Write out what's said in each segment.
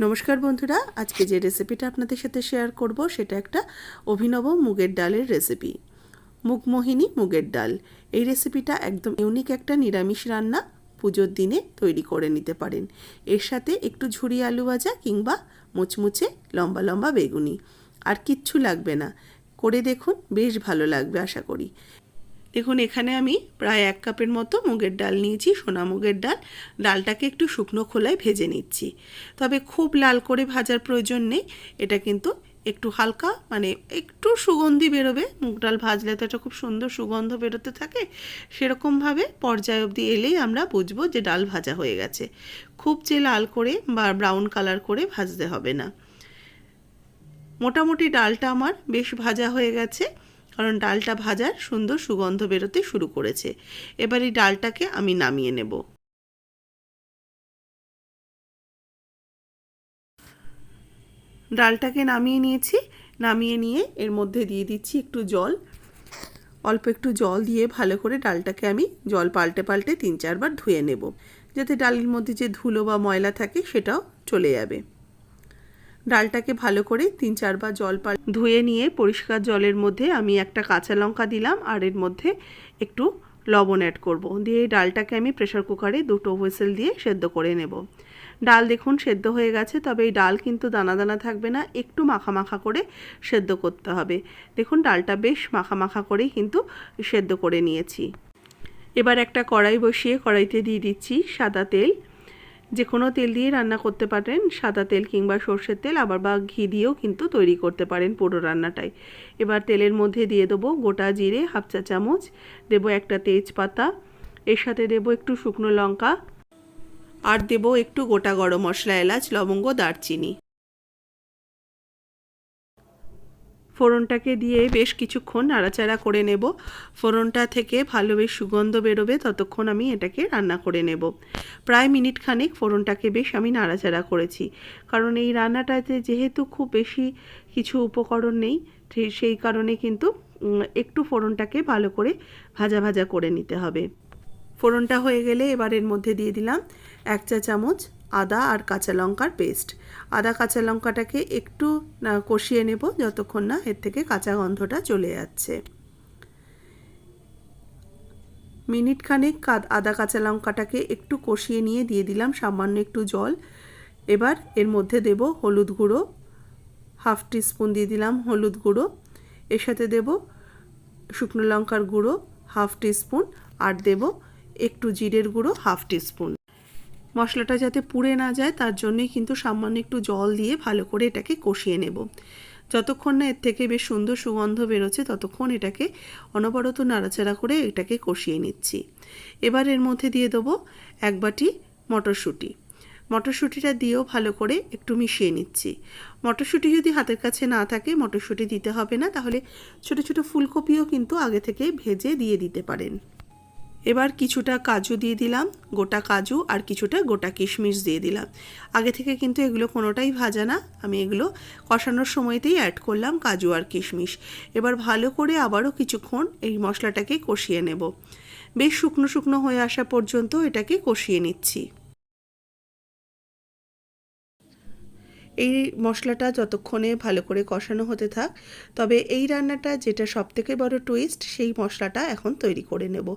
নমস্কার বন্ধুরা, আজকে যে রেসিপিটা আপনাদের সাথে শেয়ার করব সেটা একটা অভিনব মুগের ডালের রেসিপি মুগমোহিনী মুগের ডাল। এই রেসিপিটা একদম ইউনিক একটা নিরামিষ রান্না, পুজোর দিনে তৈরি করে নিতে পারেন। এর সাথে একটু ঝুরি আলু ভাজা কিংবা মুচমুচে লম্বা লম্বা বেগুনি। আর কিচ্ছু লাগবে না। করে দেখুন, বেশ ভালো লাগবে আশা করি। দেখুন, এখানে আমি প্রায় এক কাপের মতো মুগের ডাল নিয়েছি, সোনা মুগের ডাল। ডালটাকে একটু শুকনো খোলায় ভেজে নিচ্ছি। তবে খুব লাল করে ভাজার প্রয়োজন নেই। এটা কিন্তু একটু হালকা মানে একটু সুগন্ধি বেরোবে। মুগ ডাল ভাজলে তো একটা খুব সুন্দর সুগন্ধ বেরোতে থাকে। সেরকমভাবে পর্যায় অবধি এলেই আমরা বুঝব যে ডাল ভাজা হয়ে গেছে। খুব যে লাল করে বা ব্রাউন কালার করে ভাজতে হবে না। মোটামুটি ডালটা আমার বেশ ভাজা হয়ে গেছে। কারণ ডালটা ভাজার সুন্দর সুগন্ধ বেরোতে শুরু করেছে। এবার এই ডালটাকে আমি নামিয়ে নেব। ডালটাকে নামিয়ে নিয়েছি। নামিয়ে নিয়ে এর মধ্যে দিয়ে দিচ্ছি একটু জল। অল্প একটু জল দিয়ে ভালো করে ডালটাকে আমি জল পাল্টে পাল্টে তিন চারবার ধুয়ে নেব। যাতে ডালের মধ্যে যে ধুলো বা ময়লা থাকে সেটাও চলে যাবে। ডালটাকে ভালো করে তিন চারবার জল পাল ধুয়ে নিয়ে পরিষ্কার জলের মধ্যে আমি একটা কাঁচা লঙ্কা দিলাম আর এর মধ্যে একটু লবণ অ্যাড করব। দিয়ে এই ডালটাকে আমি প্রেশার কুকারে দুটো হুইসেল দিয়ে সেদ্ধ করে নেব। ডাল দেখুন সেদ্ধ হয়ে গেছে, তবে এই ডাল কিন্তু দানা দানা থাকবে না, একটু মাখা মাখা করে সেদ্ধ করতে হবে। দেখুন ডালটা বেশ মাখা মাখা করেই কিন্তু সেদ্ধ করে নিয়েছি। এবার একটা কড়াই বসিয়ে কড়াইতে দিয়ে দিচ্ছি সাদা তেল যে কোনো তেল দিয়ে রান্না করতে পারেন, সাদা তেল কিংবা সর্ষের তেল, আবার বা ঘি দিয়েও কিন্তু তৈরি করতে পারেন পুরো রান্নাটাই। এবার তেলের মধ্যে দিয়ে দেবো গোটা জিরে, হাফ চা চামচ, দেবো একটা তেজপাতা, এর সাথে দেবো একটু শুকনো লঙ্কা, আর দেবো একটু গোটা গরম মশলা, এলাচ, লবঙ্গ, দারচিনি। ফোড়নটাকে দিয়ে বেশ কিছুক্ষণ নাড়াচাড়া করে নেব। ফোড়নটা থেকে ভালো বেশ সুগন্ধ বেরোবে, ততক্ষণ আমি এটাকে রান্না করে নেব। প্রায় মিনিট খানেক ফোড়নটাকে বেশ আমি নাড়াচাড়া করেছি। কারণ এই রান্নাটাতে যেহেতু খুব বেশি কিছু উপকরণ নেই সেই কারণে কিন্তু একটু ফোড়নটাকে ভালো করে ভাজা ভাজা করে নিতে হবে। ফোড়নটা হয়ে গেলে এবার এর মধ্যে দিয়ে দিলাম এক চা চামচ আদা আর কাঁচা লঙ্কার পেস্ট। আদা, কাঁচা লঙ্কাটাকে একটু কষিয়ে নেব যতক্ষণ না এর থেকে কাঁচা গন্ধটা চলে যাচ্ছে। মিনিট খানেক আদা, কাঁচা লঙ্কাটাকে একটু কষিয়ে নিয়ে দিয়ে দিলাম সামান্য একটু জল। এবার এর মধ্যে দেব হলুদ গুঁড়ো, হাফ টিস্পুন দিয়ে দিলাম হলুদ গুঁড়ো। এর সাথে দেব শুকনো লঙ্কার গুঁড়ো, হাফ টিস্পুন। আর দেব একটু জিরের গুঁড়ো, হাফ টিস্পুন। মশলাটা যাতে পুড়ে না যায়, তার জন্যই কিন্তু সামান্য একটু জল দিয়ে ভালো করে এটাকে কষিয়ে নেব। যতক্ষণ না এর থেকে বেশ সুন্দর সুগন্ধ বেরোচ্ছে, ততক্ষণ এটাকে অনবরত নাড়াচাড়া করে এটাকে কষিয়ে নিচ্ছি। এবার এর মধ্যে দিয়ে দেবো এক বাটি মটরশুঁটি। মটরশুঁটিটা দিয়েও ভালো করে একটু মিশিয়ে নিচ্ছি। মটরশুঁটি যদি হাতের কাছে না থাকে, মটরশুঁটি দিতে হবে না, তাহলে ছোটো ছোটো ফুলকপিও কিন্তু আগে থেকে ভেজে দিয়ে দিতে পারেন। এবার কিছুটা কাজু দিয়ে দিলাম, গোটা কাজু আর কিছুটা গোটা কিশমিশ দিয়ে দিলাম। আগে থেকে কিন্তু এগুলো কোনোটাই ভাজা না, আমি এগুলো কষানোর সময়তেই অ্যাড করলাম কাজু আর কিশমিশ। এবার ভালো করে আবারও কিছুক্ষণ এই মশলাটাকে কষিয়ে নেব। বেশ শুকনো শুকনো হয়ে আসা পর্যন্ত এটাকে কষিয়ে নিচ্ছি। এই মশলাটা যতক্ষণে ভালো করে কষানো হতে থাক, তবে এই রান্নাটা যেটা সবথেকে বড় টুইস্ট সেই মশলাটা এখন তৈরি করে নেব।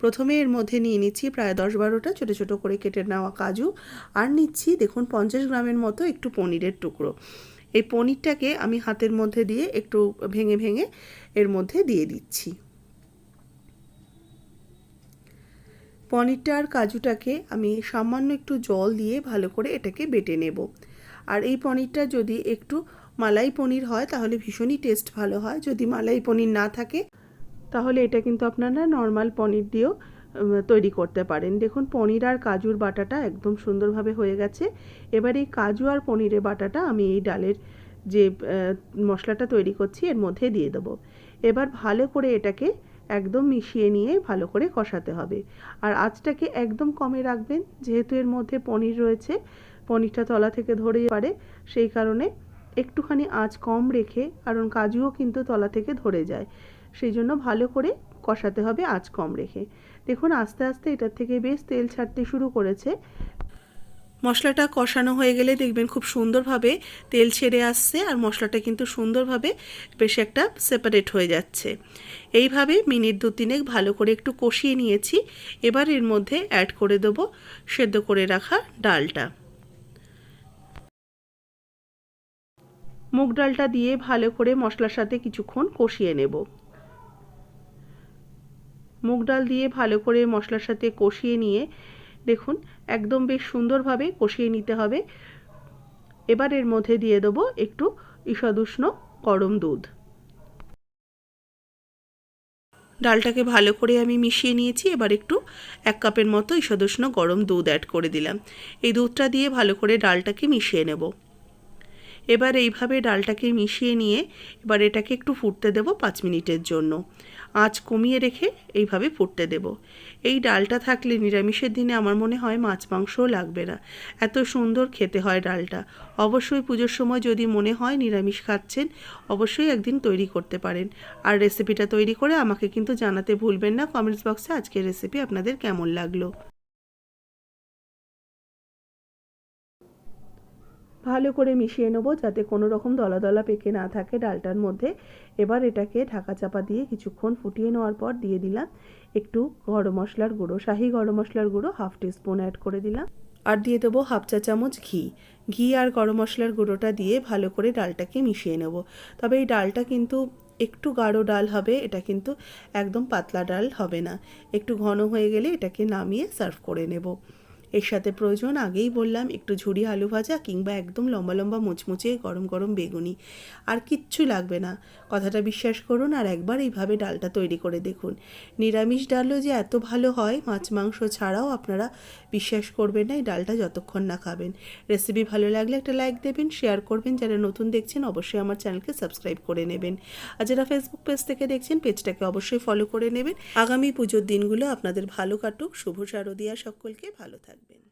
প্রথমে এর মধ্যে নিয়ে নিচ্ছি প্রায় দশ বারোটা ছোটো ছোটো করে কেটে নেওয়া কাজু, আর নিচ্ছি দেখুন পঞ্চাশ গ্রামের মতো একটু পনিরের টুকরো। এই পনিরটাকে আমি হাতের মধ্যে দিয়ে একটু ভেঙে ভেঙে এর মধ্যে দিয়ে দিচ্ছি। পনিরটা আর কাজুটাকে আমি সামান্য একটু জল দিয়ে ভালো করে এটাকে বেটে নেব। আর এই পনিরটা যদি একটু মালাই পনির হয়, তাহলে ভীষণই টেস্ট ভালো হয়। যদি মালাই পনির না থাকে, তাহলে এটা কিন্তু আপনারা নর্মাল পনির দিয়েও তৈরি করতে পারেন। দেখুন, পনির আর কাজুর বাটাটা একদম সুন্দরভাবে হয়ে গেছে। এবার এই কাজু আর পনিরের বাটাটা আমি এই ডালের যে মশলাটা তৈরি করছি, এর মধ্যে দিয়ে দেবো। এবার ভালো করে এটাকে একদম মিশিয়ে নিয়ে ভালো করে কষাতে হবে। আর আঁচটাকে একদম কমে রাখবেন, যেহেতু এর মধ্যে পনির রয়েছে পনিরটা তলা থেকে ধরে পারে, সেই কারণে একটুখানি আঁচ কম রেখে, কারণ কাজুও কিন্তু তলা থেকে ধরে যায়। সেই জন্য ভালো করে কষাতে হবে আঁচ কম রেখে। দেখুন, আস্তে আস্তে এটার থেকে বেশ তেল ছাড়তে শুরু করেছে। মশলাটা কষানো হয়ে গেলে দেখবেন খুব সুন্দরভাবে তেল ছেড়ে আসছে আর মশলাটা কিন্তু সুন্দরভাবে বেশ একটা সেপারেট হয়ে যাচ্ছে। এইভাবে মিনিট দু তিনেক ভালো করে একটু কষিয়ে নিয়েছি। এবার এর মধ্যে অ্যাড করে দেবো সেদ্ধ করে রাখা ডালটা। মুগ ডালটা দিয়ে ভালো করে মশলার সাথে কিছুক্ষণ কষিয়ে নেব। মুগ ডাল দিয়ে ভালো করে মশলার সাথে কষিয়ে নিয়ে, দেখুন, একদম বেশ সুন্দরভাবে কষিয়ে নিতে হবে। এবার এর মধ্যে দিয়ে দেবো একটু ঈষদুষ্ণ গরম দুধ। ডালটাকে ভালো করে আমি মিশিয়ে নিয়েছি, এবার একটু এক কাপের মতো ঈষদুষ্ণ গরম দুধ অ্যাড করে দিলাম। এই দুধটা দিয়ে ভালো করে ডালটাকে মিশিয়ে নেব। এবার এইভাবে ডালটাকে মিশিয়ে নিয়ে এবার এটাকে একটু ফুটতে দেব পাঁচ মিনিটের জন্য। আঁচ কমিয়ে রেখে এইভাবে ফুটতে দেব। এই ডালটা থাকলে নিরামিষের দিনে আমার মনে হয় মাছ মাংসও লাগবে না। এত সুন্দর খেতে হয় ডালটা। অবশ্যই পুজোর সময় যদি মনে হয় নিরামিষ খাচ্ছেন, অবশ্যই একদিন তৈরি করতে পারেন। আর রেসিপিটা তৈরি করে আমাকে কিন্তু জানাতে ভুলবেন না। কমেন্টস বক্সে আজকের রেসিপি আপনাদের কেমন লাগল? ভালো করে মিশিয়ে নেব যাতে কোনো রকম দলা দলা পেকে না থাকে ডালটার মধ্যে। এবার এটাকে ঢাকা চাপা দিয়ে কিছুক্ষণ ফুটিয়ে নেওয়ার পর দিয়ে দিলাম একটু গরম মশলার গুঁড়ো, শাহি গরম মশলার গুঁড়ো, হাফ টিস্পুন অ্যাড করে দিলাম। আর দিয়ে দেবো হাফ চা চামচ ঘি। ঘি আর গরম মশলার গুঁড়োটা দিয়ে ভালো করে ডালটাকে মিশিয়ে নেব। তবে এই ডালটা কিন্তু একটু গাঢ় ডাল হবে, এটা কিন্তু একদম পাতলা ডাল হবে না। একটু ঘন হয়ে গেলে এটাকে নামিয়ে সার্ভ করে নেব। এর সাথে প্রয়োজন আগেই বললাম, একটু ঝুড়ি আলু ভাজা কিংবা একদম লম্বা লম্বা মুচমুচে গরম গরম বেগুনি। আর কিচ্ছু লাগবে না। কথাটা বিশ্বাস করুন আর একবার এইভাবে ডালটা তৈরি করে দেখুন। নিরামিষ ডালও যে এত ভালো হয়, মাছ মাংস ছাড়াও আপনারা বিশ্বাস করবেন না, এই ডালটা যতক্ষণ না খাবেন। রেসিপি ভালো লাগলে একটা লাইক দেবেন, শেয়ার করবেন। যারা নতুন দেখছেন, অবশ্যই আমার চ্যানেলকে সাবস্ক্রাইব করে নেবেন। আর যারা ফেসবুক পেজ থেকে দেখছেন, পেজটাকে অবশ্যই ফলো করে নেবেন। আগামী পুজোর দিনগুলো আপনাদের ভালো কাটুক। শুভ শারদিয়া সকলকে, ভালো থাকবে been.